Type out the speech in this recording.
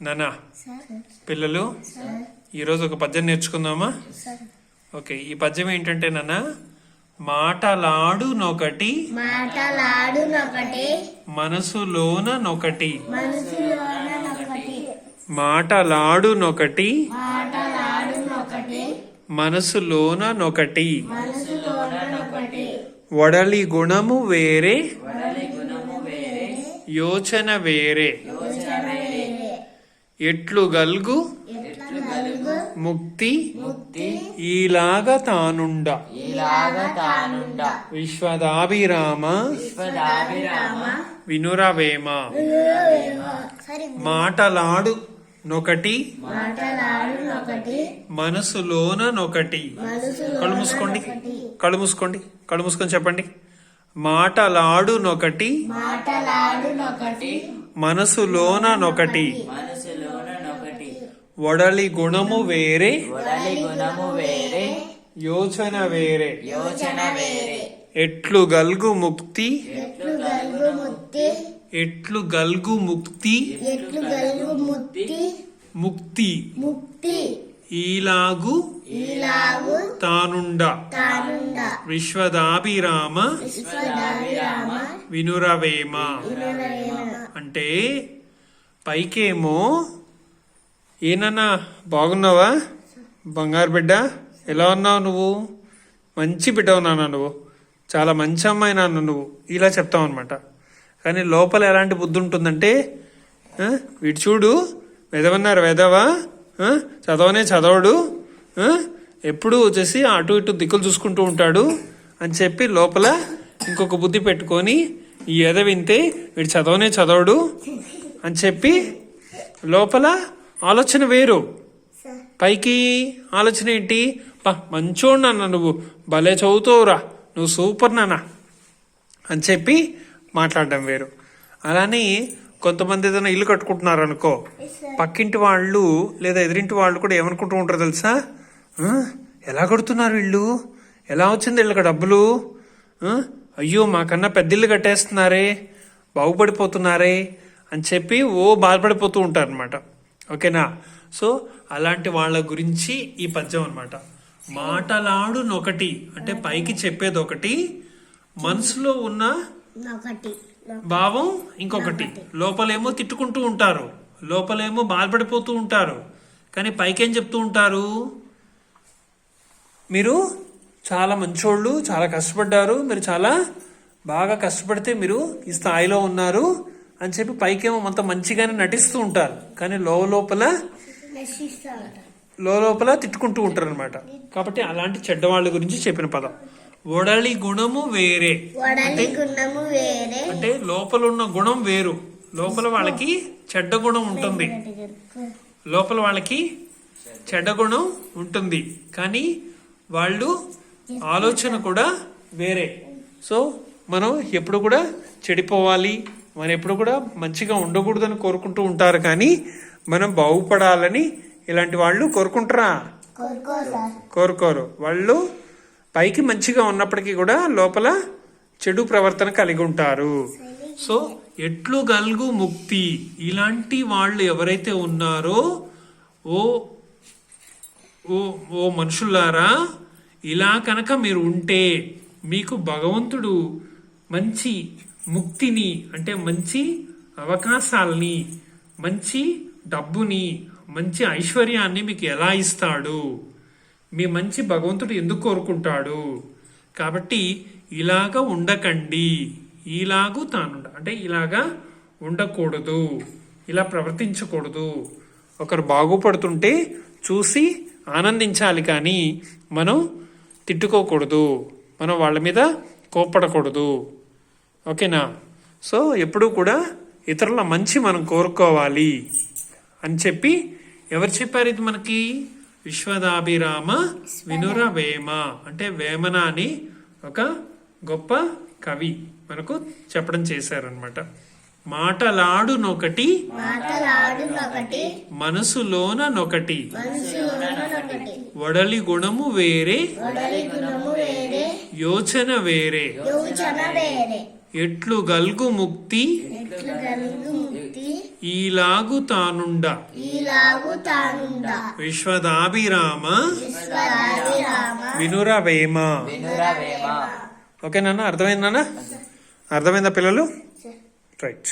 నానా పిల్లలు ఈరోజు ఒక పద్యం నేర్చుకుందామా? ఓకే ఈ పద్యం ఏంటంటే నాన్న మాటలాడు నొకటి మాటలాడు నొకటి మనసులోన నొకటి. మనసులోన నొకటి మాటలాడు నొకటి మాటలాడు నొకటి మనసులోన నొకటి. మనసులోన నొకటి. వడలి గుణము వేరే యోచన వేరే. ఎట్లు గల్గు? ముక్తి? ఈలాగ తానుండ. విశ్వదాభిరామ. విశ్వదాభిరామ. వినురవేమ. మాటలాడు నొకటి. మనసులోన నొకటి. కళ్ళు మూసుకోండి. కళ్ళు మూసుకోండి. కళ్ళు మూసుకొని చెప్పండి. మాటలాడు నొకటి మాటలాడు నొకటి మనసులోన నొకటి మనసులోన నొకటి వడలి గుణము వేరే. వడలి గుణము వేరే. యోచన వేరే. యోచన వేరే. ఎట్లు గల్గు ముక్తి. ఎట్లు గలుగు ముక్తి. ఎట్లు గల్గు ముక్తి. ఎట్లు గలుగు ముక్తి. ముక్తి. ముక్తి. ఈలాగు తానుండ. తానుండ. విశ్వదాభిరామ వినురవేమ. అంటే పైకేమో ఏనన్నా బాగున్నావా? బంగారు బిడ్డ ఎలా ఉన్నావు నువ్వు? మంచి బిడ్డవు నాన్న నువ్వు. చాలా మంచి అమ్మాయి నాన్న నువ్వు. ఇలా చెప్తావు అనమాట కానీ లోపల ఎలాంటి బుద్ధి ఉంటుందంటే వీడు చూడు వెదవన్నారు వెదవా? చదవనే చదవడు. ఎప్పుడు వచ్చేసి అటు ఇటు దిక్కులు చూసుకుంటూ ఉంటాడు అని చెప్పి లోపల ఇంకొక బుద్ధి పెట్టుకొని ఈ ఎద వింటే వీడు చదవనే చదవడు అని చెప్పి లోపల ఆలోచన వేరు. పైకి ఆలోచన ఏంటి? పా మంచోడు నాన్న నువ్వు. భలే చదువుతావురా. నువ్వు సూపర్ నాన్న. అని చెప్పి మాట్లాడడం వేరు. అలానే కొంతమంది ఏదైనా ఇల్లు కట్టుకుంటున్నారు అనుకో పక్కింటి వాళ్ళు లేదా ఎదురింటి వాళ్ళు కూడా ఏమనుకుంటూ ఉంటారు తెలుసా? "ఆ, ఎలా కడుతున్నారు వీళ్ళు ఎలా వచ్చింది వీళ్ళకి డబ్బులు? అయ్యో మాకన్నా పెద్ద ఇల్లు కట్టేస్తున్నారే బాగుపడిపోతున్నారే అని చెప్పి ఓ బాధపడిపోతూ ఉంటారు అనమాట ఓకేనా? సో అలాంటి వాళ్ళ గురించి ఈ పద్యం అనమాట మాటలాడు నొకటి అంటే పైకి చెప్పేది ఒకటి మనసులో ఉన్న భావం ఇంకొకటి. లోపలేమో తిట్టుకుంటూ ఉంటారు. లోపలేమో బాధపడిపోతూ ఉంటారు. కానీ పైకేం చెప్తూ ఉంటారు? మీరు చాలా మంచోళ్ళు చాలా కష్టపడ్డారు మీరు చాలా బాగా కష్టపడితే మీరు ఈ స్థాయిలో ఉన్నారు అని చెప్పి పైకేమో అంత మంచిగానే నటిస్తూ ఉంటారు. కానీ లోపల లోపల తిట్టుకుంటూ ఉంటారు అనమాట కాబట్టి అలాంటి చెడ్డవాళ్ళ గురించి చెప్పిన పదం. ఒడలి గుణము వేరే. వడలి గుణము వేరే. అంటే లోపల ఉన్న గుణం వేరు. లోపల వాళ్ళకి చెడ్డ గుణం ఉంటుంది. లోపల వాళ్ళకి చెడ్డ గుణం ఉంటుంది. కానీ వాళ్ళు ఆలోచన కూడా వేరే. సో మనం ఎప్పుడు కూడా చెడిపోవాలి. మనం ఎప్పుడు కూడా మంచిగా ఉండకూడదని కోరుకుంటూ ఉంటారు కానీ మనం బాగుపడాలని ఇలాంటి వాళ్ళు కోరుకుంటారా? కోరుకోరు. వాళ్ళు పైకి మంచిగా ఉన్నప్పటికీ కూడా లోపల చెడు ప్రవర్తన కలిగి ఉంటారు. సో ఎట్లు గల్గు ముక్తి? ఇలాంటి వాళ్ళు ఎవరైతే ఉన్నారో ఓ ఓ ఓ మనుషులారా ఇలా కనుక మీరు ఉంటే మీకు భగవంతుడు మంచి ముక్తిని అంటే మంచి అవకాశాలని మంచి డబ్బుని మంచి ఐశ్వర్యాన్ని మీకు ఎలా ఇస్తాడు? మీ మంచి భగవంతుడు ఎందుకు కోరుకుంటాడు? కాబట్టి ఇలాగ ఉండకండి. ఇలాగూ తానుండ అంటే ఇలాగా ఉండకూడదు. ఇలా ప్రవర్తించకూడదు. ఒకరు బాగుపడుతుంటే చూసి ఆనందించాలి కానీ మనం తిట్టుకోకూడదు. మనం వాళ్ళ మీద కోప్పడకూడదు. ఓకేనా? సో ఎప్పుడూ కూడా ఇతరుల మంచి మనం కోరుకోవాలి అని చెప్పి ఎవరు చెప్పారు ఇది మనకి? విశ్వదాభిరామ వినుర వేమ అంటే వేమన అని ఒక గొప్ప కవి మనకు చెప్పడం చేశారనమాట మాటలాడు నొకటి మాటలాడు నొకటి మనసులోన నొకటి మనసులోన నొకటి వడలి గుణము వేరే వడలి గుణము వేరే యోచన వేరే. ఎట్లు గల్గు ముక్తి ఈలాగు తానుండ. విశ్వదాభిరామ వినురవేమ. వినురవేమ. ఓకే నాన్న అర్థమైందా నాన్న? అర్థమైందా పిల్లలు? రైట్